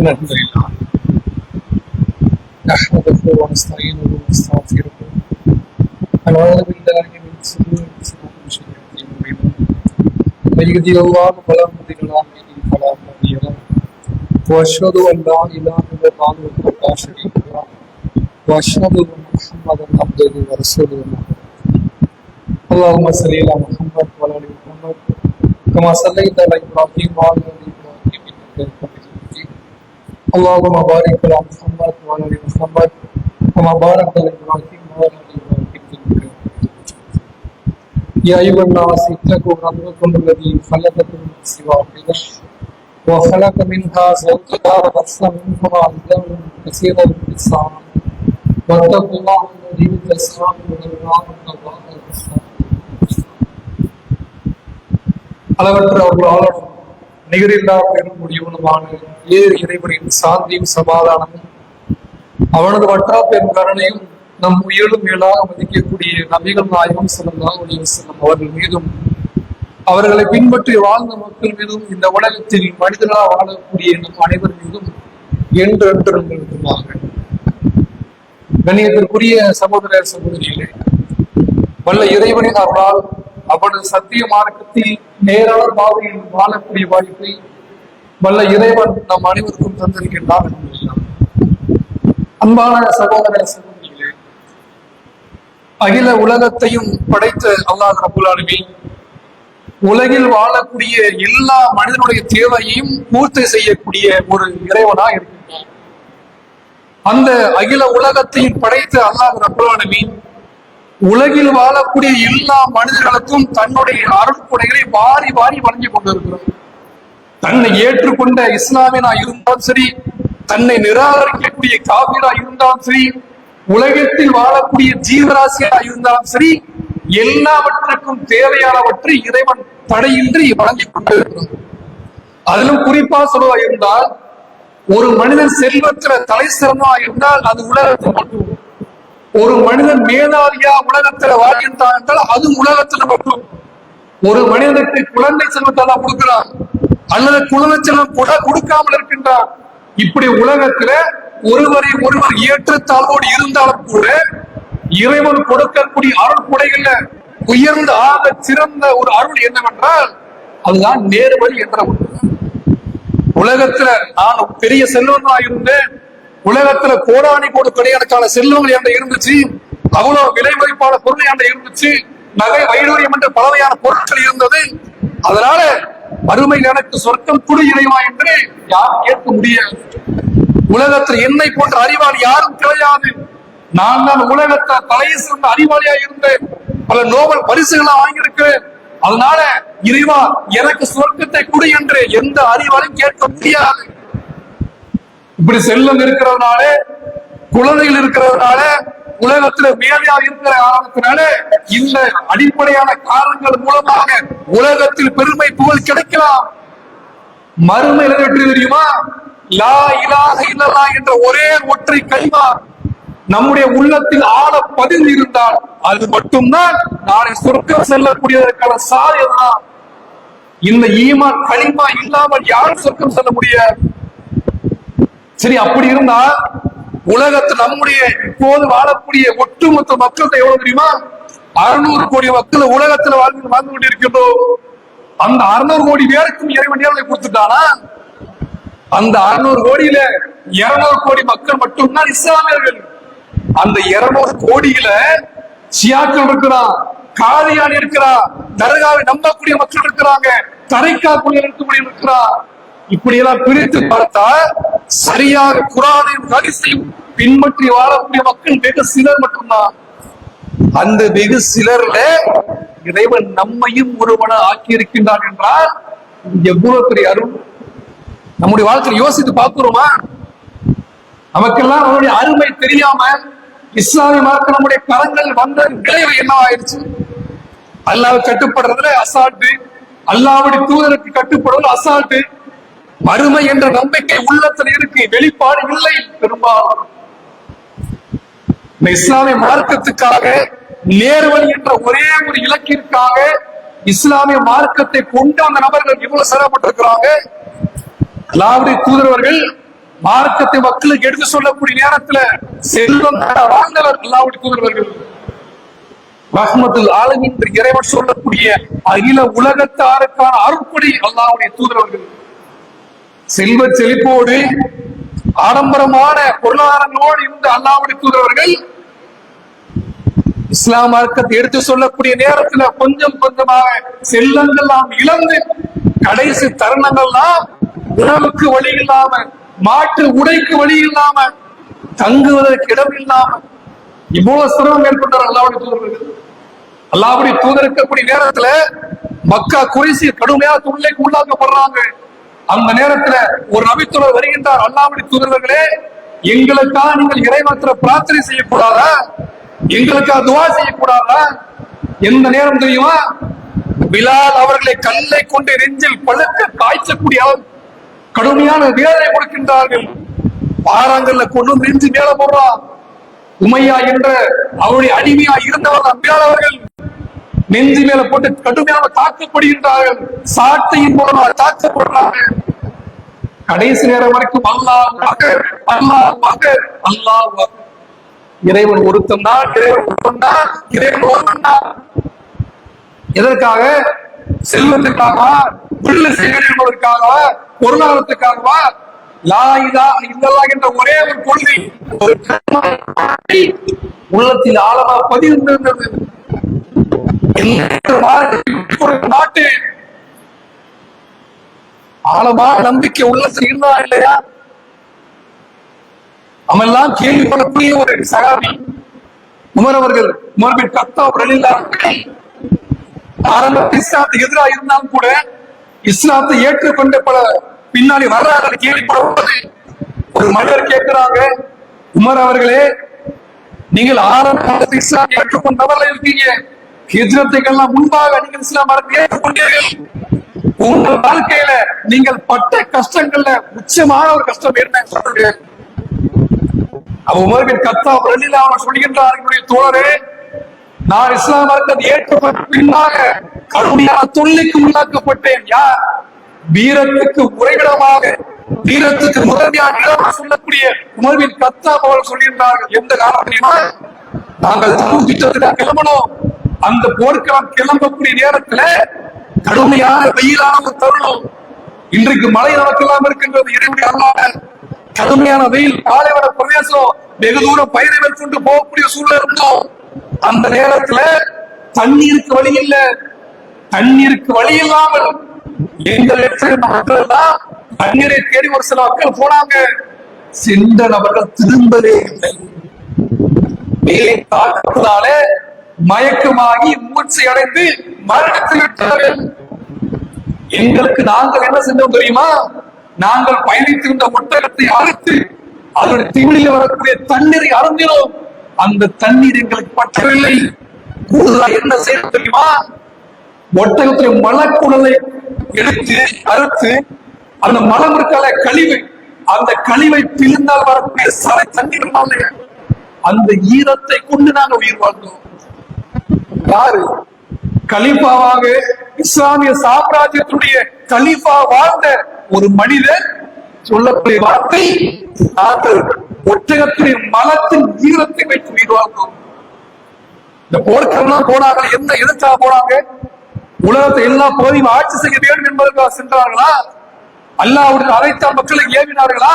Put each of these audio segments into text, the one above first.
إن الحمد لله. نحمده ونستعينه ونستغفره. ونعوذ بالله من شرور أنفسنا ومن سيئات أعمالنا. من يهده الله فلا مضل له ومن فلا هادي له. وأشهد أن لا إله إلا الله وحده لا شريك له. وأشهد أن محمدا عبده ورسوله. اللهم صل على محمد وعلى آل محمد كما صليت على إبراهيم وعلى آل اللهم بارك على محمد وعلى ال محمد كما باركت على ابراهيم وعلى ال ابراهيم انك حميد مجيد يا ايها الناس اتقوا ربكم الذي خلقكم من نفس واحده وخلق منها زوجها وبث منهما رجالا كثيرا ونساء واتقوا الله الذي تساءلون به ان الله அளவற்ற அருளாளனும் நிகரில்லா பெரும் முடிவுமான ஏறு இறைவனின் சாந்தியும் சமாதானமும் அவனது வற்றா பெரும் கருணையும் நம் உயிரிலும் மேலாக மதிக்கக்கூடிய நபிகள் நாயகம் செல்லலாம் செல்லும் அவர்கள் மீதும் அவர்களை பின்பற்றி வாழ்ந்த மக்கள் மீதும் இந்த உலகத்தில் மனிதர்களாக வாழக்கூடிய நம் அனைவர் மீதும் என்றென்று இருக்குமாக கண்ணியத்திற்குரிய சகோதர சகோதரிகளே வல்ல இறைவனின் அவரால் அவனது சத்திய மார்க்கத்தில் நேரான பாதையில் வாழக்கூடிய வாய்ப்பை வல்ல இறைவன் நம் அனைவருக்கும் தந்திருக்கின்றார் அன்பான சகோதர சகோதரிகளே அகில உலகத்தையும் படைத்த அல்லாஹ் ரபுல் உலகில் வாழக்கூடிய எல்லா மனிதனுடைய தேவையையும் பூர்த்தி செய்யக்கூடிய ஒரு இறைவனா இருக்கின்றார். அந்த அகில உலகத்தையும் படைத்த அல்லாஹ் ரபுல் உலகில் வாழக்கூடிய எல்லா மனிதர்களுக்கும் தன்னுடைய அருள்கொடைகளை வாரி வாரி வழங்கி கொண்டிருக்கிறார். தன்னை ஏற்றுக்கொண்ட இஸ்லாமியனா இருந்தாலும் சரி தன்னை நிராகரிக்கக்கூடிய காவிரா இருந்தாலும் சரி உலகத்தில் வாழக்கூடிய ஜீவராசியா இருந்தாலும் சரி எல்லாவற்றுக்கும் தேவையானவற்றை இறைவன் தடையின்றி வழங்கி கொண்டிருக்கிறது அதிலும் குறிப்பா சொல்வதா இருந்தால் ஒரு மனிதன் செல்வத்துல தலை சிறந்தா இருந்தால் அது உலகத்தில் மட்டும். ஒரு மனிதன் மேதாவியா உலகத்துல வாழ்கின்றான் என்றால் அது உலகத்துல மட்டும். ஒரு மனிதனுக்கு குழந்தை செல்வத்தால கொடுக்கிறான். அல்லது குலதட்சணம் கூட கொடுக்காமல் இருக்கின்றான் இப்படி உலகத்துல ஒருவரை ஒருவர் ஏற்றத்தாழ்வோடு இருந்தாலும் கூட இறைவன் கொடுக்கக்கூடிய அருள் கொடைகள்ல உயர்ந்த ஆக சிறந்த ஒரு அருள் என்னவென்றால் அதுதான் நேர்வழி என்ற ஒன்று உலகத்துல நான் பெரிய செல்வனா இருந்தேன். உலகத்துல கோடானி கோடு கிடையாதுக்கான செல்வங்கள் என்ற இருந்துச்சு. அவ்வளவு விலை மதிப்பான பொருள் என்ற இருந்துச்சு. நகை வைடூரியம் என்ற பலவையான பொருட்கள் இருந்தது. அதனால மறுமை எனக்கு சொர்க்கம் குடு இறைவா என்று யார் கேட்க முடியாது. உலகத்தில் என்னை போன்ற அறிவாளி யாரும் கிடையாது. நான் தான் உலகத்தை தலையை சிறந்த அறிவாளியா இருந்தேன். பல நோபல் பரிசுகளை வாங்கியிருக்கிறேன். அதனால இறைவா எனக்கு சொர்க்கத்தை குடி என்று எந்த அறிவாளையும் கேட்க முடியாது. இப்படி செல்லம் இருக்கிறதுனால குழந்தைகள் இருக்கிறதுனால உலகத்துல மேதையா இருக்கிற காரணத்தினால இந்த அடிப்படையான காரணங்கள் மூலமாக உலகத்தில் பெருமை புகழ் கிடைக்கலாம். மறுமை வெற்றி தெரியுமா? லா இலாக இல்லலா என்ற ஒரே ஒற்றை கைமா நம்முடைய உள்ளத்தில் ஆழ பதிந்து இருந்தால் அது மட்டும்தான் நாளை சொர்க்கம் செல்லக்கூடியதற்கான சாதனை இந்த ஈமான் களிமா இல்லாமல் யாரும் சொர்க்கம் செல்ல முடியாது. சரி அப்படி இருந்தா உலகத்து நம்முடைய இப்போது வாழக்கூடிய ஒட்டுமொத்த மக்கள் எவ்வளவு தெரியுமா? அறுநூறு கோடி மக்கள் உலகத்துல வாழ்ந்து வாழ்ந்து கொண்டிருக்கின்றோம். அந்த அறுநூறு கோடி பேருக்கும் இறைவன் நேர்களை கொடுத்துட்டானா? அந்த அறுநூறு கோடியில இருநூறு கோடி மக்கள் மட்டும்தான் இஸ்லாமியர்கள். அந்த இருநூறு கோடியில சியாக்கள் இருக்கிறான் காதியான் இருக்கிறான் தர்காவை நம்பக்கூடிய மக்கள் இருக்கிறாங்க தரைக்கா குடியில் இருக்கக்கூடிய இருக்கிறான். இப்படி எல்லாம் பிரித்து பார்த்தா சரியாக குரானையும் ஹரிசையும் பின்பற்றி வாழக்கூடிய மக்கள் வெகு சிலர் மட்டும்தான். அந்த வெகு சிலர்ல இறைவன் நம்மையும் ஒருவன ஆக்கி இருக்கின்றான் என்றால் எவ்வளவு பெரிய அருள். நம்முடைய வாழ்க்கையில் யோசித்து பார்க்கிறோமா? நமக்கெல்லாம் அவருடைய அருமை தெரியாம இஸ்லாமிய மார்க்க நம்முடைய கரங்கள் வந்த விளைவு என்ன ஆயிடுச்சு? அல்லாஹ் கட்டுப்படுறதுல அசால்ட்டு. அல்லாவுடைய தூதருக்கு கட்டுப்படுவது அசால்ட்டு. மறுமை என்ற நம்பிக்கை உள்ளத்தில் இருக்கு. வெளிப்பாடு இல்லை பெரும்பாலும். இந்த இஸ்லாமிய மார்க்கத்துக்காக நேர்வழி என்ற ஒரே ஒரு இலக்கிற்காக இஸ்லாமிய மார்க்கத்தை கொண்டு அந்த நபர்கள் இவ்வளவு சிரமப்பட்டிருக்கிறாங்க. அலாவுடைய தூதரவர்கள் மார்க்கத்தை மக்களுக்கு எடுத்து சொல்லக்கூடிய நேரத்துல செல்வம் வாழ்ந்தவர் அல்லாவுடைய தூதரவர்கள் ரஹ்மத்துல் ஆலமின் இறைவன் சொல்லக்கூடிய அகில உலகத்தாருக்கான அருட்படி அல்லாவுடைய தூதரவர்கள் செல்வ செழிப்போடு ஆடம்பரமான பொருளாதாரங்களோடு இருந்த அல்லாவுடைய தூதரவர்கள் இஸ்லாம் மார்க்கத்தை எடுத்து சொல்லக்கூடிய நேரத்துல கொஞ்சம் கொஞ்சமாக செல்லங்கள் நாம் இழந்து கடைசி தருணங்கள்லாம் உணவுக்கு வழி இல்லாம மாற்று உடைக்கு வழி இல்லாம தங்குவதற்கு இடம் இல்லாம இவ்வளவு சிரமம் ஏற்பட்டார் அல்லாவுடைய தூதர்கள் அல்லாவுடைய தூதர் இருக்கக்கூடிய நேரத்துல மக்கா குறைசி கடுமையா துள்ளைக்கு உள்ளாக்கப்படுறாங்க. அந்த நேரத்துல ஒரு நபித்துறர் வருகின்றார் அல்லாவுடைய தூதர்களே எங்களுக்காக நீங்கள் இறைமாத்திர பிரார்த்தனை செய்யக்கூடாதா? எங்களுக்காக துவா செய்யக்கூடாதா? எந்த நேரம் தெரியுமா? பிலால் அவர்களை கல்லை கொண்டு நெஞ்சில் பழுக்க காய்ச்சக்கூடிய கடுமையான வேதனை கொடுக்கின்றார்கள். பாறாங்கல்ல கொண்டு நெஞ்சு மேல போடுறான். உமையா என்ற அவருடைய அடிமையா இருந்தவர் நம்பியால் அவர்கள். நெஞ்சு மேல போட்டு கடுமையாக தாக்கப்படுகின்றார்கள். சாட்டையின் மூலமாக தாக்கப்படுறார்கள் கடைசி நேரம் வரைக்கும் அல்லாஹ் மகர் அல்லாஹ் மகர் அல்லாஹ் இறைவன் ஒருத்தம் தான் இறைவன் ஒருத்தம் தான் இறைவன் ஒருத்தம் தான். எதற்காக? செல்வத்துக்காகவா? உள்ள செய்வதற்காகவா பொருளாதாரத்துக்காகவா? லா இதா இல்லல்லா என்ற ஒரே ஒரு கொள்கை. ஒரு உள்ளத்தில் ஆழமா பதிவு நாட்டு ஆழமா நம்பிக்கை உள்ளத்தில் இருந்தா இல்லையா? அவெல்லாம் கேள்விப்படக்கூடிய ஒரு சகாபி. உமர் அவர்கள் உமர்பின் பின் கத்தாப் ஆரம்பத்தில் இஸ்லாத்துக்கு எதிராக இருந்தாலும் கூட இஸ்லாத்தை ஏற்றுக்கொண்ட பல பின்னாடி வர்றாங்க கேள்விப்படுவது. ஒரு மனிதர் கேட்கிறாங்க உமர் அவர்களே நீங்கள் ஆரம்ப காலத்தில் இஸ்லாம் ஏற்றுக்கொண்டவர்கள் இருக்கீங்க? ஹிஜ்ரத்துக்கெல்லாம் முன்பாக நீங்கள் இஸ்லாம் மரத்தை ஏற்றுக்கொண்டீர்கள். உங்கள் வாழ்க்கையில நீங்கள் பட்ட கஷ்டங்கள்ல உச்சமான ஒரு கஷ்டம் என்ன சொல்லுங்க. அப்ப உமர் பின் கத்தாப் ரலியல்லாஹு அன்ஹு சொல்கின்றார் என்னுடைய தோழரே நான் இஸ்லாம் மார்க்கத்தை ஏற்றப்பட்ட பின்னாக கடுமையான தொல்லைக்கு உள்ளாக்கப்பட்டேன். யார்? வீரத்துக்கு உறைவிடமாக வீரத்துக்கு முதன்மையாக இடமாக சொல்லக்கூடிய உமர்வின் கத்தா அவர்கள் சொல்கின்றார்கள். எந்த காரணத்தினா நாங்கள் தமிழ் திட்டத்தில் கிளம்பணும். அந்த போர்க்களம் கிளம்பக்கூடிய நேரத்துல கடுமையான வெயிலான ஒரு தருணம். இன்றைக்கு மழை நடக்கலாம் இருக்கின்றது இறைவனுடைய அல்லாமல் கடுமையான வெயில் பாலைவன பிரதேசம் வெகு தூரம் பயிரை மேற்கொண்டு போகக்கூடிய சூழல் இருந்தோம். அந்த நேரத்துல தண்ணீருக்கு வழி இல்ல. தண்ணீருக்கு வழி இல்லாமல் எங்கள் மக்கள் தான் தண்ணீரை தேடி ஒரு சில மக்கள் போனாங்க. சென்ற நபர்கள் திரும்பவே இல்லை. மேலே தாக்கத்தினாலே மயக்கமாகி மூச்சை அடைந்து மரணத்தில் விட்டார்கள். எங்களுக்கு நாங்கள் என்ன செஞ்சோம் தெரியுமா? நாங்கள் பயணித்திருந்த ஒட்டகத்தை அறுத்து அதனுடைய திமிழில் வரக்கூடிய தண்ணீரை அருந்தினோம். அந்த தண்ணீர் எங்களுக்கு பற்றவில்லை. கூடுதலா என்ன செய்ய தெரியுமா? ஒட்டகத்துடைய மலக்குடலை எடுத்து அறுத்து அந்த மலம் இருக்கால கழிவு அந்த கழிவை பிழிந்தால் வரக்கூடிய சரை தண்ணீர் அந்த ஈரத்தை கொண்டு நாங்க உயிர் வாழ்ந்தோம். யாரு? கலீஃபாவாக இஸ்லாமிய சாம்ராஜ்யத்துடைய கலீஃபா வாழ்ந்த ஒரு மனிதர் சொல்லக்கூடிய வார்த்தை நாங்கள் ஒட்டகத்தின் மலத்தின் ஈரத்தை வைத்து உயிர் வாழ்ந்தோம். இந்த போர்க்கெல்லாம் போனாங்க என்ன எதுக்காக போனாங்க? உலகத்தை எல்லா பகுதியும் ஆட்சி செய்ய வேண்டும் என்பதற்காக சென்றார்களா? அல்லாவுடைய அழைத்த மக்களை ஏவினார்களா?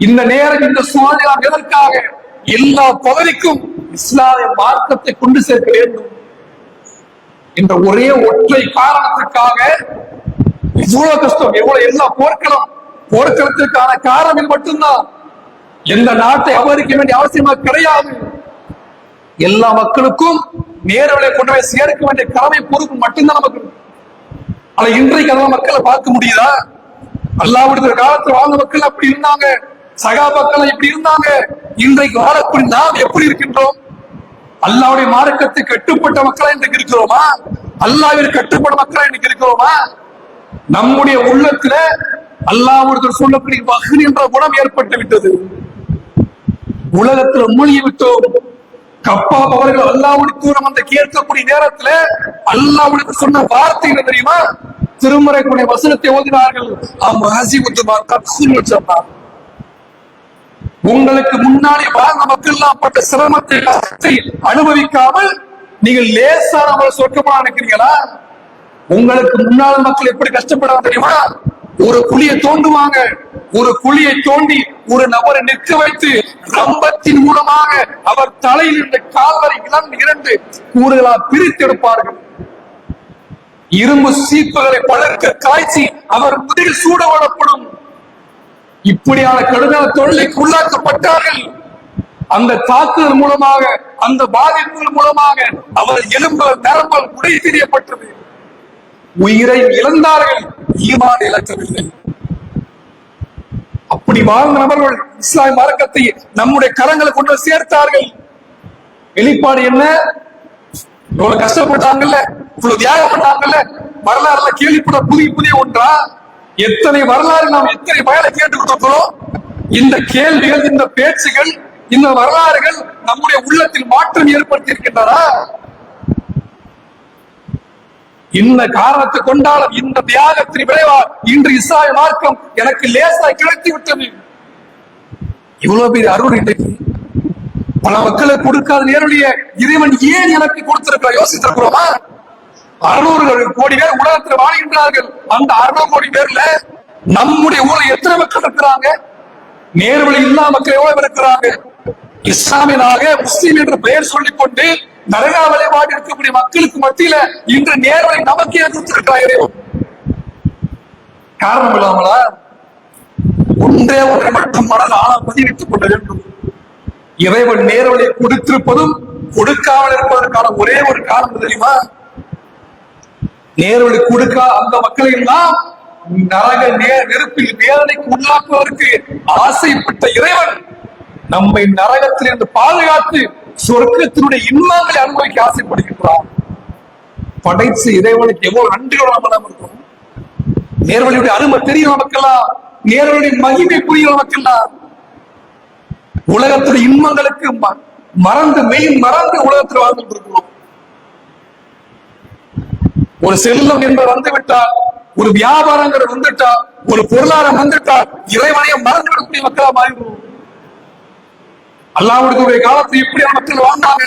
இந்த நேரம் இந்த சுவாதியம் எதற்காக எல்லா பகுதிக்கும் இஸ்லாமிய மார்க்கத்தை கொண்டு சேர்க்க வேண்டும். என்ற ஒரே ஒற்றை காரணத்துக்காக இவ்வளவு கஷ்டம் எவ்வளவு எல்லாம் போர்க்களம் போர்க்களத்திற்கான காரணம் மட்டும்தான். எந்த நாட்டை அபகரிக்க வேண்டிய அவசியமா கிடையாது. எல்லா மக்களுக்கும் நேரவழை கொண்டு போய் சேர்க்க வேண்டிய கடமை பொறுப்பு மட்டும்தான் நமக்கு. ஆனா இன்றைக்கு அதெல்லாம் மக்களை பார்க்க முடியுதா? அல்லாவுடைய காலத்துல வாழ்ந்த மக்கள் அப்படி இருந்தாங்க. சகாபாக்கள் எப்படி இருந்தாங்க? இன்றைக்கு வாழக்கூடிய நாம் எப்படி இருக்கின்றோம்? அல்லாவுடைய மார்க்கத்தை கட்டுப்பட்ட மக்களா இன்றைக்கு இருக்கிறோமா? அல்லாவிற்கு கட்டுப்பட்ட மக்களா இன்னைக்கு இருக்கிறோமா? நம்முடைய உள்ளத்துல அல்லாவுடைய சொல்லக்கூடிய வகு என்ற குணம் ஏற்பட்டு விட்டது. உலகத்துல மூழ்கி விட்டோம். கப்பா அவர்கள் அல்லாவுடைய தூரம் அந்த கேட்கக்கூடிய நேரத்துல அல்லாவுடைய சொன்ன வார்த்தை என்ன தெரியுமா? திருமறைக்குடைய வசனத்தை ஓதினார்கள். அம் ஹசிபுத்துமா கப்சூல் சொன்னார். உங்களுக்கு முன்னாடி வாழ்ந்த மக்கள் எல்லாம் பட்ட சிரமத்தை கஷ்டத்தை அனுபவிக்காமல் நீங்கள் லேசான சொர்க்கமா நினைக்கிறீங்களா? உங்களுக்கு முன்னாள் மக்கள் எப்படி கஷ்டப்படாம தெரியுமா? ஒரு குழியை தோண்டுவாங்க. ஒரு குழியை தோண்டி ஒரு நபரை நிற்க வைத்து ரம்பத்தின் மூலமாக அவர் தலையில் இருந்த கால்வரை இளம் இரண்டு கூறுகளா பிரித்தெடுப்பார்கள் இரும்பு சீப்புகளை பழக்க காய்ச்சி அவர் முதில் சூட விடப்படும் இப்படியான கடுமையான தொழிலுக்கு உள்ளாக்கப்பட்டார்கள். அந்த தாக்குதல் மூலமாக அந்த பாதிப்புகள் மூலமாக அவர் எலும்பு நரம்பல் உடை தெரியப்பட்டது. உயிரை இழந்தார்கள் ஈமான் இழக்கவில்லை. அப்படி வாழ்ந்த நபர்கள் இஸ்லாம் மார்க்கத்தை நம்முடைய கரங்களை கொண்டு சேர்த்தார்கள். வெளிப்பாடு என்ன? இவ்வளவு கஷ்டப்பட்டாங்கல்ல இவ்வளவு தியாகப்பட்டாங்கல்ல வரலாறுல கேள்விப்பட புதிய புதிய ஒன்றா? எத்தனை வரலாறு நாம் எத்தனை பயனை கேட்டுக்கிட்டோம் இந்த கேள்விகள் இந்த பேச்சுகள் இந்த வரலாறுகள் நம்முடைய உள்ளத்தில் மாற்றம் ஏற்படுத்தி இருக்கின்றதா இந்த காரணத்தை கொண்டாலும் இந்த தியாகத்தின் விளைவா இன்று இஸ்ராய மார்க்கம் எனக்கு லேசாய் கிடைத்து விட்டது. இவ்வளவு பெரிய அருள் இன்றைக்கு பல மக்களுக்கு கொடுக்காத நேரடிய இறைவன் ஏன் எனக்கு கொடுத்திருக்கிற யோசித்திருக்கிறோமா? அறுநூறு கோடி பேர் உலகத்தில் வாழ்கின்றார்கள். அந்த அறுநூறு கோடி பேர்ல நம்முடைய ஊர்ல எத்தனை மக்கள் இருக்கிறாங்க? நேர்வழி இல்லா மக்கள் எவ்வளவு இருக்கிறாங்க? இஸ்லாமியனாக முஸ்லீம் என்ற பெயர் சொல்லிக்கொண்டு நரகா வழிபாடு இருக்கக்கூடிய மக்களுக்கு மத்தியில இன்று நேர்வழி நமக்கு எதிர்த்திருக்கிறார் காரணம் இல்லாமலா? ஒன்றே ஒன்றை மட்டும் மனதில் ஆழம் பதிவிட்டுக் கொள்ள வேண்டும். இறைவன் நேர்வழியை கொடுத்திருப்பதும் கொடுக்காமல் இருப்பதற்கான ஒரே ஒரு காரணம் தெரியுமா? நேர்வழி கொடுக்க அந்த மக்களை எல்லாம் நரக நே- நெருப்பில் வேதனைக்கு உள்ளாக்குவதற்கு ஆசைப்பட்ட இறைவன் நம்மை நரகத்திலிருந்து பாதுகாத்து சொர்க்கத்தினுடைய இன்பங்களை அனுபவிக்க ஆசைப்படுகின்றான். படைச்ச இறைவனுக்கு எவ்வளவு நன்றியோட நம்ம இருக்கும். நேர்வழியுடைய அருமை தெரியும் நமக்கெல்லாம் நேர்வழியுடைய மகிமை புரியும் நமக்கெல்லாம் உலகத்துடைய இன்பங்களுக்கு ம- மறந்து மெய் மறந்து உலகத்தில் வாழ்ந்துட்டு இருக்கிறோம். ஒரு செல்லம் என்பது வந்துவிட்டால் ஒரு வியாபாரங்கிறது வந்துட்டா ஒரு பொருளாதாரம் வந்துட்டால் இறைவனையை மறந்து விடக்கூடிய மக்களா மாறிடுவோம் அல்லாவுடைய காலத்தில் இப்படியான மக்கள் வாழ்ந்தாங்க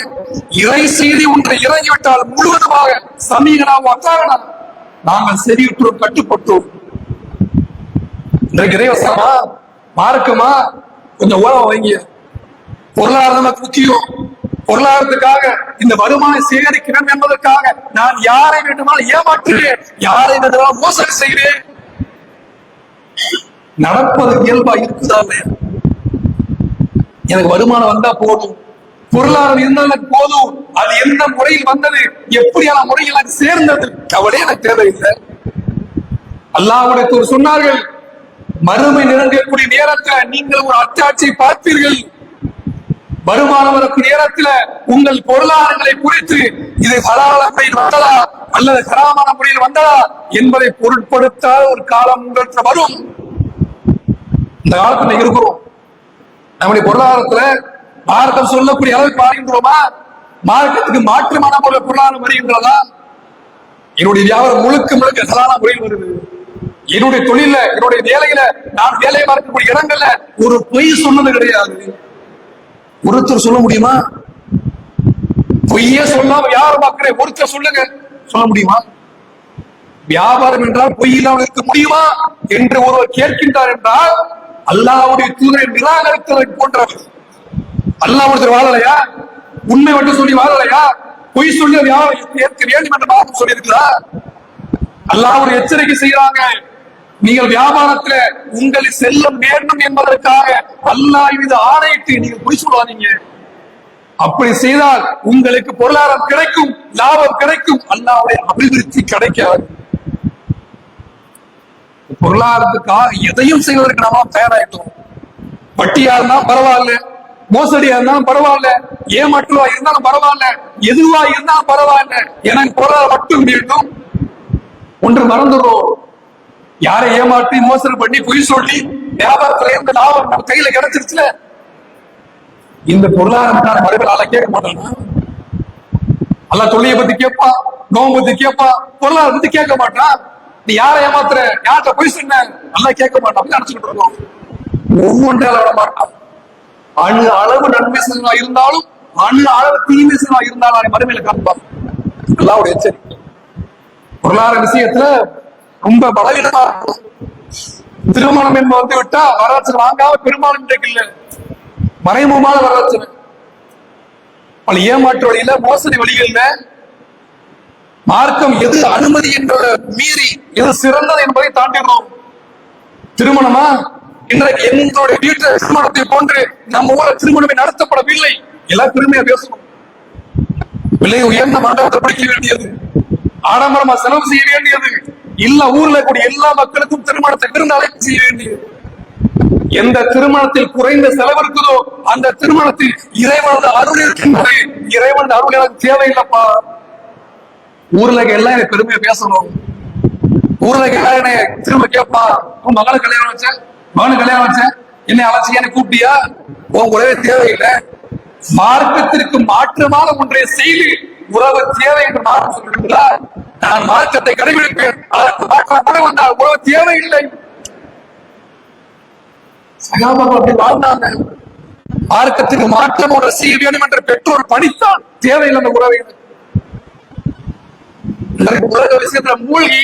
இறை செய்தி ஒன்றை இறங்கிவிட்டால் முழுவதுமாக சமீகனாவும் அக்காரணம். நாங்கள் செறியுற்றோம் கட்டுப்பட்டோம். இன்றைக்கு இறைவசமா மார்க்கமா? கொஞ்சம் ஓரம் வைங்க. பொருளாதாரம் முக்கியம். பொருளாதாரத்துக்காக இந்த வருமானம் சேகரிக்கிறேன் என்பதற்காக நான் யாரை வேண்டுமானால் ஏமாற்றுவேன். யாரை வேண்டுமானால் மோசடி செய்வேன். நடப்பது இயல்பா இருக்குதா இல்லையா? எனக்கு வருமானம் வந்தா போதும். பொருளாதாரம் இருந்தாலும் போதும். அது எந்த முறையில் வந்தது? எப்படியான முறையில் எனக்கு சேர்ந்தது? கவலையே எனக்கு தேவையில்லை. அல்லாவுடைய தூதர் சொன்னார்கள் மறுமை நிறங்கக்கூடிய நேரத்தில் நீங்கள் ஒரு அத்தாட்சியை பார்ப்பீர்கள். வருமானம் வரக்கூடிய நேரத்துல உங்கள் பொருளாதாரங்களை குறித்து இது ஹலால முறையில் வந்ததா? அல்லது ஹராமான முறையில் வந்ததா? என்பதை பொருட்படுத்தாத ஒரு காலம் உங்கள்கிட்ட வரும். இந்த காலத்துல இருக்கிறோம். நம்முடைய பொருளாதாரத்துல மார்க்கம் சொல்லக்கூடிய அளவுக்கு மாறுகின்றோமா மார்க்கத்துக்கு மாற்றமான முறை பொருளாதாரம் வருகின்றதா என்னுடைய வியாபாரம் முழுக்க முழுக்க ஹலான முறையில் வருது. என்னுடைய தொழில என்னுடைய வேலையில நான் வேலை பார்க்கக்கூடிய இடங்கள்ல ஒரு பொய் சொன்னது கிடையாது. ஒருத்தர் சொல்ல முடியுமா? பொய்யே சொல்லாம யார் பார்க்கிறேன்? ஒருத்தர் சொல்லுங்க. சொல்ல முடியுமா? வியாபாரம் என்றால் பொய் இல்லாமல் இருக்க முடியுமா? என்று ஒருவர் கேட்கின்றார் என்றால் அல்லாவுடைய தூதரை நிராகரித்ததை போன்றவர். அல்லாஹ் ஒருத்தர் வாழலையா? உண்மை மட்டும் சொல்லி வாழலையா? பொய் சொல்லி ஏற்க வேண்டும் என்று மார்க்கம் சொல்லியிருக்கிறா அல்லாஹ் ஒரு எச்சரிக்கை செய்யறாங்க நீங்கள் வியாபாரத்துல உங்களை செல்லம் வேண்டும் என்பதற்காக அல்லாஹ் மீது ஆணையிட்டு நீங்க பொய் சொல்லாதீங்க. அப்படி செய்தால் உங்களுக்கு பொருளாதாரம் கிடைக்கும் லாபம் கிடைக்கும் அல்லாவுடைய அபிவிருத்தி கிடைக்காது. பொருளாதாரத்துக்காக எதையும் செய்வதற்கு நாம தயாராயிட்டோம். வட்டியா இருந்தா பரவாயில்ல மோசடியா இருந்தாலும் பரவாயில்ல ஏமாற்றுவா இருந்தாலும் பரவாயில்ல எதுவா இருந்தாலும் பரவாயில்ல. எனக்கு பொருளாதாரம் மட்டும் வேண்டும் ஒன்று மறந்துடுறோம். யாரை ஏமாற்றி மோசடி பண்ணி பொய் சொல்லி வியாபாரத்துல இருந்த லாபம் நம்ம கையில கிடைச்சிருச்சுல? இந்த பொருளாதாரம் மறுபடியும் ஆள கேட்க மாட்டானா அல்ல தொழிலை பத்தி கேட்பான் நோம்பு பத்தி கேட்பான் பொருளாதாரம் பத்தி கேட்க மாட்டான். நீ யாரை ஏமாத்துற? யார்கிட்ட போய் சொன்ன? நல்லா கேட்க மாட்டான் அப்படி நினைச்சுக்கிட்டு இருக்கோம். ஒவ்வொன்றால விட மாட்டான். அணு அளவு நன்மை செய்வா இருந்தாலும் அணு அளவு தீமை செய்வா இருந்தாலும் மறுமையில காண்பான். அல்லாவுடைய எச்சரிக்கை. பொருளாதார விஷயத்துல ரொம்ப பலவீனமா இருக்கும். திருமணம் என்பது வந்து விட்டா வரதட்சணை வாங்காம பெருமாள் இன்றைக்கு இல்ல. மறைமுகமான வரதட்சணை பல ஏமாற்று வழியில மோசடி வழிகள்ல மார்க்கம் எது அனுமதி என்ற மீறி எது சிறந்தது என்பதை தாண்டிடுறோம். திருமணமா? இன்றைக்கு எங்களுடைய வீட்டு திருமணத்தை போன்று நம்ம ஊர திருமணமே நடத்தப்படவில்லை. எல்லாம் பெருமையா பேசணும் விலை உயர்ந்த மண்டபத்தை படிக்க வேண்டியது. ஆடம்பரமா செலவு செய்ய வேண்டியது. இல்ல ஊர்ல கூடிய எல்லா மக்களுக்கும் திருமணத்தை விருந்து அழைப்பு செய்ய வேண்டியது. எந்த திருமணத்தில் குறைந்த செலவு இருக்குதோ அந்த திருமணத்தில் இறைவனது அருள் இருக்கின்றது. இறைவனது அருள் எனக்கு தேவையில்லைப்பா. ஊர்ல எல்லாம் எனக்கு பெருமையா பேசணும். ஊர்ல எல்லாம் என்னை திரும்ப கேட்பா உன் மகளுக்கு கல்யாணம் வச்ச மகனுக்கு கல்யாணம் வச்சேன் என்னை அழைச்சி என்ன கூப்பிட்டியா? உன் உறவே தேவையில்லை. மார்க்கத்திற்கு மாற்றமான ஒன்றை செய்து உறவு தேவை என்று மாற்றம் சொல்கிறார் நான் மாற்றத்தை கடைபிடிப்பேன். அதற்கு மாற்றமாக வந்தால் தேவையில்லை. சகாபாக்கள் அப்படி வாழ்ந்தாங்க. மார்க்கத்துக்கு மாற்றம் ஒரு செய்ய வேண்டும் என்ற பெற்றோர் படித்தால் தேவையில்லை அந்த உறவை. உலக விஷயத்துல மூழ்கி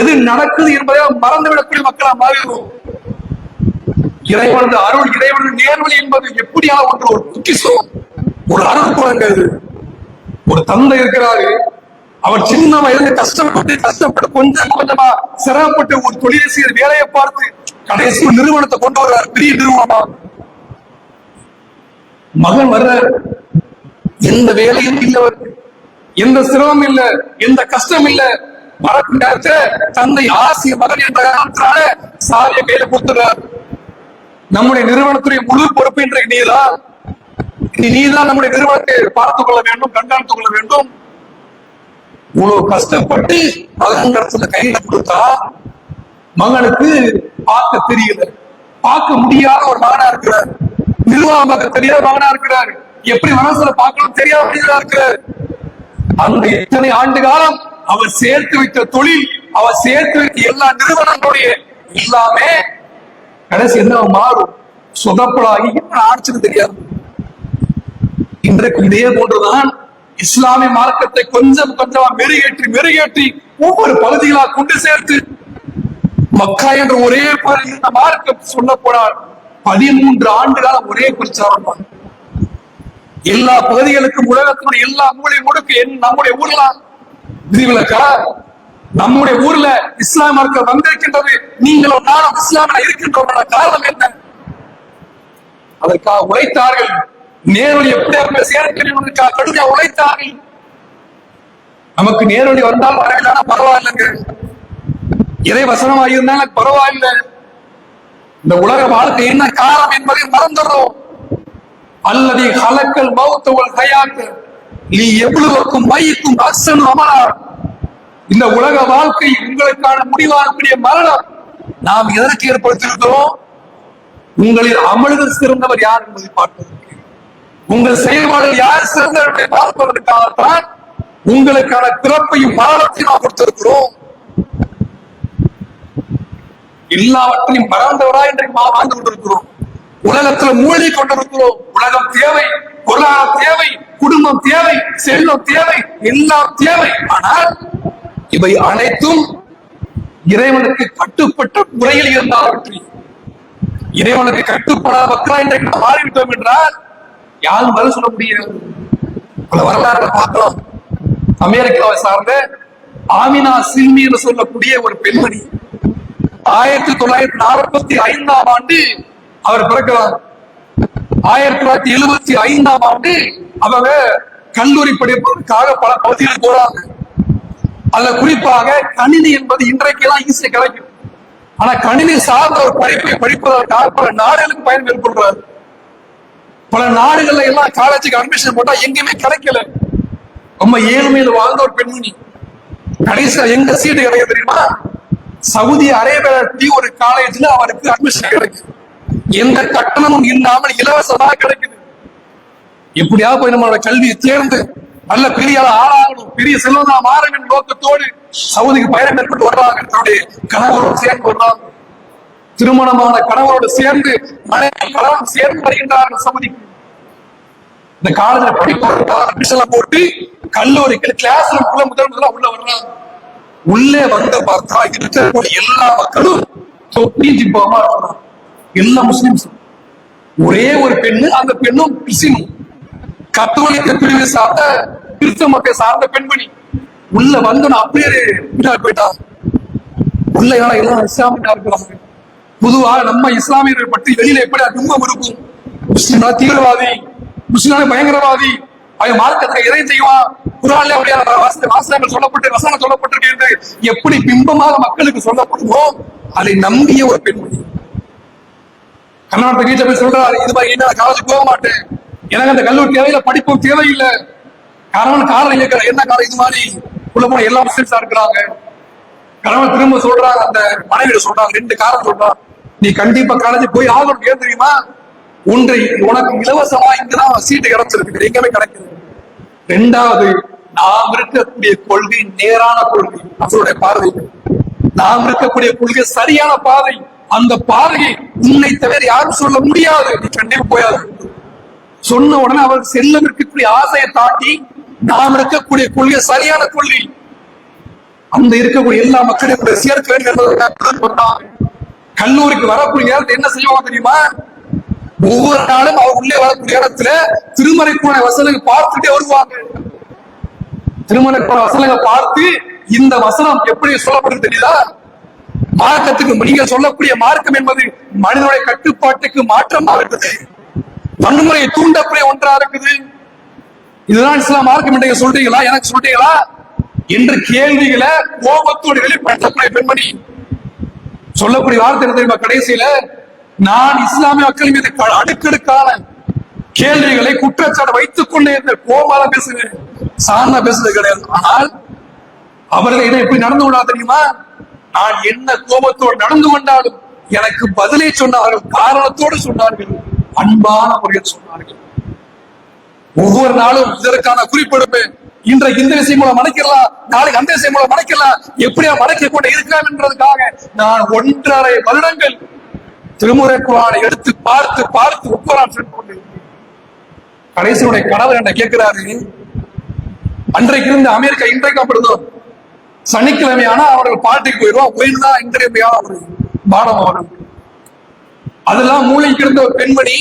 எது நடக்குது என்பதை மறந்துவிடக்கூடிய மக்களா மாறிடுவோம் இறைவனது அருள் இறைவனது நேர்வழி என்பது எப்படியா ஒன்று ஒரு பொக்கிஷம் ஒரு அருள் குழந்தை ஒரு தந்தை இருக்கிறாரு. அவர் சின்ன வயதுல கஷ்டப்பட்டு கஷ்டப்பட்டு கொஞ்சம் கொஞ்சமா சிரமப்பட்டு ஒரு தொழிலை வேலையை பார்த்து கடைசி நிறுவனத்தை கொண்டு வர்றார். பெரிய நிறுவனமா? மகன் வர்ற எந்த வேலையும் இல்ல எந்த சிரமம் இல்ல எந்த கஷ்டம் இல்ல. மறக்கும் நேரத்துல தந்தை ஆசிய மகன் என்ற காரணத்தினால வேலை கையில கொடுத்துறார் நம்முடைய நிறுவனத்துடைய முழு பொறுப்பு இன்றைக்கு நீதான். நீதான் நம்முடைய நிறுவனத்தை பார்த்துக் கொள்ள வேண்டும் கண்காணித்துக் கொள்ள வேண்டும். இவ்வளவு கஷ்டப்பட்டு மகன் கையில கொடுத்தா மகனுக்கு பார்க்க தெரியல. பார்க்க முடியாத ஒரு மகனா இருக்கிறார். நிர்வாகம் பார்க்க தெரியாத மகனா இருக்கிறார். எப்படி மனசுல பார்க்கணும் தெரியாத மனிதனா இருக்கிறார். அந்த இத்தனை ஆண்டு காலம் அவர் சேர்த்து வைத்த தொழில் அவர் சேர்த்து வைத்த எல்லா நிறுவனங்களுடைய எல்லாமே கடைசி என்ன மாறும்? சொதப்பலாகி என்ன ஆட்சின்னு தெரியாது. இன்றைக்கு இதே போன்றுதான் இஸ்லாமிய மார்க்கத்தை கொஞ்சம் கொஞ்சமா மெருகேற்றி மெருகேற்றி ஒவ்வொரு பகுதிகளா கொண்டு சேர்த்து மக்கா என்ற ஒரே இந்த மார்க்கம் சொல்ல போனால் பதிமூன்று ஆண்டுகால ஒரே பிரச்சாரம் எல்லா பகுதிகளுக்கும் உலகத்தினுடைய எல்லா மூளை முடுக்கு என் நம்முடைய ஊர்ல விதிவிலக்கா நம்முடைய ஊர்ல இஸ்லாம் மார்க்கம் வந்திருக்கின்றது. நீங்களும் நானும் இஸ்லாமில் இருக்கின்றோம் காரணம் என்ன? அதற்காக உழைத்தார்கள் நேரடி எப்படி சேர்க்கிறவர்களுக்காக கடுமையா உழைத்தார்கள். நமக்கு நேரடி வந்தால் வரவில்லைன்னா பரவாயில்லைங்க. இறை வசனமா இருந்தாலும் பரவாயில்லை. இந்த உலக வாழ்க்கை என்ன காலம் என்பதை மறந்துடுறோம். அல்லது ஹலக்கல் மௌத்தவள் ஹயாத்து. நீ எவ்வளவுக்கும் மையக்கும் அசனு அமரா இந்த உலக வாழ்க்கை உங்களுக்கான முடிவாகக்கூடிய மரணம். நாம் எதற்கு ஏற்படுத்தியிருக்கிறோம்? உங்களில் அமல்கள் சிறந்தவர் யார் என்பதை பார்ப்பதற்கு உங்கள் செயல்பாடுகள் யார் சிறந்தவர் பார்ப்பதற்காகத்தான் உங்களுக்கான பிறப்பையும் மரணத்தையும் நாம் கொடுத்திருக்கிறோம். எல்லாவற்றையும் மறந்தவரா இன்றைக்கு நாம் வாழ்ந்து கொண்டிருக்கிறோம். உலகத்துல மூழ்கி கொண்டிருக்கிறோம். உலகம் தேவை பொருளாதார தேவை குடும்பம் தேவை செல்வம் தேவை எல்லாம் தேவை. ஆனால் இவை அனைத்தும் இறைவனுக்கு கட்டுப்பட்ட முறையில் இருந்தால் வெற்றி. இறைவனுக்கு கட்டுப்படாத மக்களா இன்றைக்கு மாறிவிட்டோம் என்றால் யாரும் பதில் சொல்ல முடியாது பல வரலாறு பார்க்கலாம். அமெரிக்காவை சார்ந்த ஆமினா சில்மி என்று சொல்லக்கூடிய ஒரு பெண்மணி. ஆயிரத்தி தொள்ளாயிரத்தி நாற்பத்தி ஐந்தாம் ஆண்டு அவர் பிறக்கிறார். ஆயிரத்தி தொள்ளாயிரத்தி எழுபத்தி ஐந்தாம் ஆண்டு அவங்க கல்லூரி படிப்பதற்காக பல பகுதிகள் போறாங்க. அதுல குறிப்பாக கணினி என்பது இன்றைக்கெல்லாம் ஈஸியாக கிடைக்கும். ஆனா கணினி சார்ந்த ஒரு படிப்பை படிப்பதற்காக பல நாடுகளுக்கு பயன் மேற்கொள்றாரு. பல நாடுகள்ல எல்லாம் காலேஜுக்கு அட்மிஷன் போட்டா எங்கேயுமே கிடைக்கல. ரொம்ப ஏழ்மையில் வாழ்ந்த ஒரு பெண்மணி. கடைசியா எங்க சீட்டு கிடைக்க தெரியுமா? சவுதி அரேபியா ஒரு காலேஜ்ல அவருக்கு அட்மிஷன் கிடைக்குது. எந்த கட்டணமும் இல்லாமல் இலவசமாக கிடைக்குது. எப்படியாவது போய் நம்மளோட கல்வியை தேர்ந்து நல்ல பெரிய ஆளாகணும். பெரிய செல்வந்தா மாறும் வேண்டும் நோக்கத்தோடு சவுதிக்கு பயணம் மேற்கொண்டு வர்றாங்க கணவரோடு சேர்ந்து வர்றாங்க திருமணமான கணவரோடு சேர்ந்து மனைவி கணவன் சேர்ந்து வருகின்றார்கள் சவுதிக்கு. இந்த காலேஜ்ல படிப்பு போட்டு கல்லூரிக்கு கிளாஸ் ரூம்குள்ள முதல் முதல்ல உள்ள வர்றாங்க. உள்ளே வந்த பார்த்தா இருக்கக்கூடிய எல்லா மக்களும் தொப்பி ஜிப்பாமா இருக்கிறாங்க எல்லா முஸ்லிம்ஸ் ஒரே ஒரு பெண்ணு அந்த பெண்ணும் கிறிஸ்டினும் கத்தோலிக்க பிரிவை சார்ந்த கிறிஸ்தவ மக்கள் சார்ந்த பெண்மணி. உள்ள வந்து அப்படியே பின்னாடி போயிட்டான் உள்ள எல்லாம் எல்லாம் இஸ்லாமியா இருக்கிறாங்க. பொதுவாக நம்ம இஸ்லாமியர்கள் பற்றி வெளியில எப்படி பிம்பம் இருக்கும்? முஸ்லிம்னா தீவிரவாதி. முஸ்லிம்னா பயங்கரவாதி. அவன் மார்க்கத்துல எதை செய்வான் குரான்ல அப்படியே சொல்லப்பட்டு வாசகங்கள் சொல்லப்பட்டு வசனம் எப்படி பிம்பமாக மக்களுக்கு சொல்லப்படுமோ அதை நம்பிய ஒரு பெண்மணி. கர்நாடக வீட்டுல போய் சொல்றாரு இது மாதிரி என்ன காலேஜ் போக மாட்டேன். எனக்கு அந்த கல்லூரி தேவையில்லை படிப்பும் தேவையில்லை. கணவன் காரணம் இருக்கிற என்ன காரணம் இது மாதிரி உள்ள போன எல்லா முஸ்லிம்ஸா இருக்கிறாங்க. கணவன் திரும்ப சொல்றாங்க அந்த மனைவியில சொல்றாங்க ரெண்டு காரணம் சொல்றான் நீ கண்டிப்பா காலேஜ் போய் ஆகணும் ஏன் தெரியுமா? ஒன்றை உனக்கு இலவசமா இங்கதான் சீட்டு கிடைச்சிருக்கு. எங்கேயுமே கிடைக்குது ரெண்டாவது நாம் இருக்கக்கூடிய கொள்கை நேரான கொள்கை. அவருடைய பார்வை. நாம் இருக்கக்கூடிய கொள்கை சரியான பாதை அந்த பாதையை உன்னை தவிர யாரும் சொல்ல முடியாது. நீ கண்டிப்பா போயாது. சொன்ன உடனே அவர் செல்லம் இருக்கக்கூடிய ஆசையை தாட்டி நாம் இருக்கக்கூடிய கொள்கை சரியான கொள்கை. அந்த இருக்கக்கூடிய எல்லா மக்களையும் சேர்க்க வேண்டும் என்பதற்காக கல்லூரிக்கு வரக்கூடிய நேரத்தில் என்ன செய்வாங்க தெரியுமா? ஒவ்வொரு நாளும் அவர் உள்ளே வரக்கூடிய இடத்துல திருமலை போன வசனங்கள் பார்த்துட்டே வருவாங்க. திருமலை போன வசனங்கள் பார்த்து இந்த வசனம் எப்படி சொல்லப்படுது தெரியுதா? மார்க்கத்துக்கு நீங்க சொல்லக்கூடிய மார்க்கம் என்பது மனிதனுடைய கட்டுப்பாட்டுக்கு மாற்றமா இருக்குது. வன்முறையை தூண்டக்கூடிய ஒன்றா இருக்குது. இதுதான் இஸ்லாம் மார்க்கம் என்று சொல்றீங்களா? எனக்கு சொல்றீங்களா? என்ற கேள்விகளை கோபத்தோடு வெளிப்படுத்தக்கூடிய பெண்மணி. சொல்லக்கூடிய வார்த்தை தெரியுமா? கடைசியில நான் இஸ்லாமிய மக்கள் மீது க- அடுக்கடுக்கான கேள்விகளை குற்றச்சாட்டு வைத்துக் கொண்டே இருந்த கோபால பேசுகிறேன். சார்ந்த பேசுறது கிடையாது. ஆனால் அவர்கள் இதை எப்படி நடந்து கொண்டா தெரியுமா? நான் என்ன கோபத்தோடு நடந்து கொண்டாலும் எனக்கு பதிலை சொன்னார்கள் காரணத்தோடு சொன்னார்கள் அன்பான முறையில் சொன்னார்கள். ஒவ்வொரு நாளும் இதற்கான குறிப்பெடுப்பு இன்றைக்கு இந்த விஷயம் மூலம் மறைக்கலாம் நாளைக்கு அந்த விஷயம் மூலம் மறைக்கலாம் எப்படியா மறைக்க கொண்டு இருக்கலாம் என்றதுக்காக நான் ஒன்றரை வருடங்கள் திருமுறை எடுத்து பார்த்து பார்த்து ஒப்புறான் சென்று கொண்டு கடைசியுடைய கணவர் என்ன கேட்கிறாரு? அன்றைக்கு இருந்த அமெரிக்கா இன்றைக்கு அப்படிதான். சனிக்கிழமை ஆனா அவர்கள் பாட்டுக்கு போயிடுவான். ஒயின் தான் இன்றைய ஒரு பாடம் வரும் அதெல்லாம் மூளைக்கு இருந்த ஒரு பெண்மணி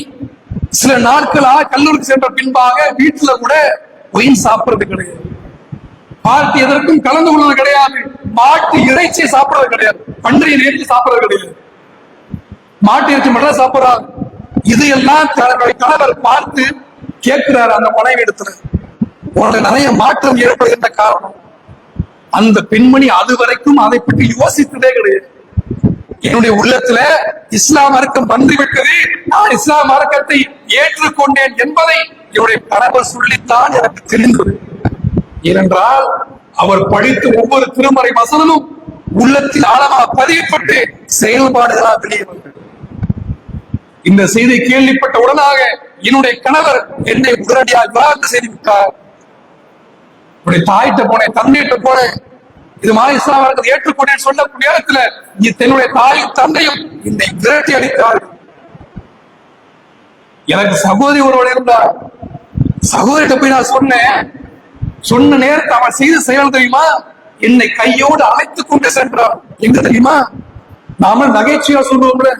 சில நாட்களா கல்லூரிக்கு சென்ற பின்பாக வீட்டுல கூட ஒயின் சாப்பிடுறது கிடையாது. பார்ட்டி எதற்கும் கலந்து கொள்வது கிடையாது. மாட்டு இறைச்சி சாப்பிடுறது கிடையாது. பன்றியின் இறைச்சி சாப்பிடுறது கிடையாது. மாட்டு இறைச்சி மட்டும் தான் இது இதையெல்லாம் தன்னுடைய கணவர் பார்த்து கேட்கிறாரு அந்த மனைவி இடத்துல. உனக்கு நிறைய மாற்றம் ஏற்படுகின்ற காரணம். அந்த பெண்மணி அது வரைக்கும் அதை பற்றி யோசித்ததே கிடையாது. என்னுடைய உள்ளத்துல இஸ்லாம் மார்க்கம் வந்துவிட்டது. நான் இஸ்லாம் மார்க்கத்தை ஏற்றுக்கொண்டேன் என்பதை என்னுடைய கணவர் சொல்லித்தான் எனக்கு தெரிந்தது. ஏனென்றால் அவர் படித்த ஒவ்வொரு திருமறை வசனமும் உள்ளத்தில் ஆழமாக பதியப்பட்டு செயல்பாடுகளாக வெளியே வந்தது. இந்த செய்தி கேள்விப்பட்ட உடனாக என்னுடைய கணவர் என்னை உடனடியாக விவாகரத்து செய்து விட்டார். என்னுடைய தாயிட்ட போனேன் தந்தையிட்ட போனேன். இது மாதிரி அவர்கள் ஏற்றுக்கொண்டேன் சொல்லக்கூடிய நேரத்துல தன்னுடைய தாயும் தந்தையும் என்னை விரட்டி அடித்தார்கள். எனக்கு சகோதரி ஒருவர் இருந்தார். சகோதரிட்ட போய் நான் சொன்னேன். சொன்ன நேரத்தை அவன் செய்த செயல் தெரியுமா? என்னை கையோடு அழைத்துக் கொண்டு சென்றான். எங்க தெரியுமா? நாம நகைச்சுவையா சொல்லுவோம்ல.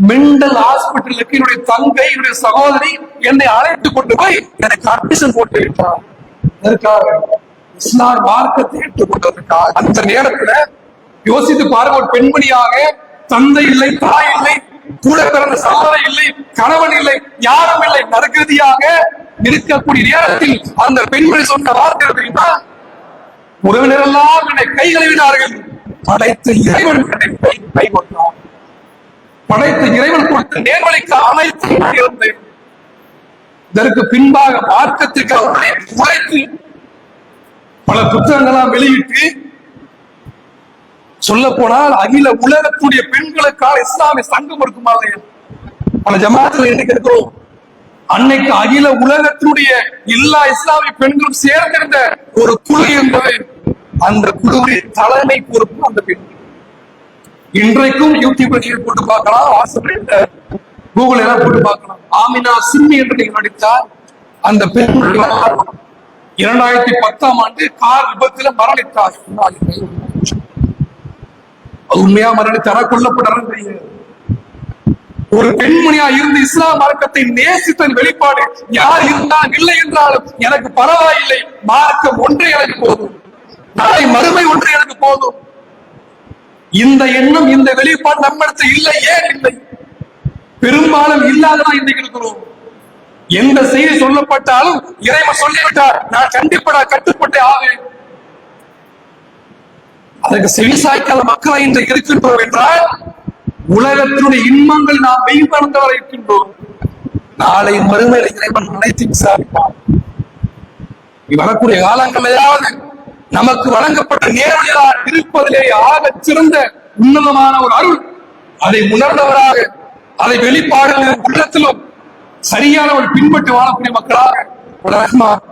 மெண்டல் ஹாஸ்பிட்டலுக்கு என்னுடைய தங்கை என்னுடைய சகோதரி என்னை அழைத்து கொண்டு போய் எனக்கு அட்மிஷன் போட்டு விட்டார் அதற்காக இஸ்லாம் மார்க்கத்தை ஏற்றுக்கொண்டதற்காக அந்த நேரத்துல யோசித்து பாருங்க ஒரு பெண்மணியாக தந்தை இல்லை தாய் இல்லை கூட பிறந்த சகோதரன் இல்லை கணவன் இல்லை யாரும் இல்லை நற்கதியாக இருக்கக்கூடிய நேரத்தில் அந்த பெண்மணி சொன்ன வார்த்தை தெரியுமா? உறவினர் எல்லாம் என்னை கை கழுவினார்கள் படைத்த இறைவன் கை கொண்டான் படைத்த இறைவன் கொடுத்த நேர்வழிக்கு அனைத்து இதற்கு பின்பாக மார்க்கத்திற்கு அவர்களை உழைத்து பல புத்தகங்களாம் வெளியிட்டு சொல்ல போனால் அகில உலகத்துடைய பெண்களுக்காக இஸ்லாமிய சங்கம் இருக்குமாறு பல ஜமாத்துல இன்னைக்கு இருக்கிறோம் அன்னைக்கு அகில உலகத்தினுடைய எல்லா இஸ்லாமிய பெண்களும் சேர்ந்திருந்த ஒரு குழு என்பது அந்த குழுவுடைய தலைமை பொறுப்பு அந்த பெண் இன்றைக்கும் யூடியூப்ல நீங்க போட்டு பார்க்கலாம் வாட்ஸ்அப்ல கூகுள் எல்லாம் போட்டு பார்க்கலாம். ஆமினா சிம்மி என்று நீங்கள் நடித்தால் அந்த பெண் இரண்டாயிரத்தி பத்தாம் ஆண்டு கார் விபத்துல மரணித்தார். உண்மையா மரணித்தாரா? கொல்லப்பட்டாரா தெரியாது ஒரு பெண்மணியா இருந்து இஸ்லாம் மார்க்கத்தை நேசித்தன் வெளிப்பாடு யார் இருந்தால் இல்லை என்றாலும் எனக்கு பரவாயில்லை. மார்க்கம் ஒன்றே எனக்கு போதும். நாளை மறுமை ஒன்றே எனக்கு போதும். இந்த எண்ணம் இந்த வெளிப்பாடு நம்மிடத்தில் இல்லை ஏன் இல்லை பெரும்பாலும் இல்லாததான் இன்னைக்கு இருக்கிறோம் எந்த செய்தி சொல்லப்பட்டாலும் இறைவன் சொல்லிவிட்டார். நான் கண்டிப்பா கட்டுப்பட்டே ஆவேன். அதற்கு செவிசாய்க்காத மக்களாக இன்று இருக்கின்றோம் என்றால் உலகத்தினுடைய இன்பங்கள் நாம் மெய்மறந்தவரை இருக்கின்றோம். நாளை மறுமையில் இறைவன் அனைத்து விசாரிப்பான் வரக்கூடிய காலங்கள் ஏதாவது நமக்கு வழங்கப்பட்ட நேரடியாக இருப்பதிலே ஆக சிறந்த உன்னதமான ஒரு அருள். அதை உணர்ந்தவராக அதை வெளிப்பாடு உள்ளத்திலும் சரியான ஒரு பின்பற்றி வாழக்கூடிய மக்களாக ரஹ்மான்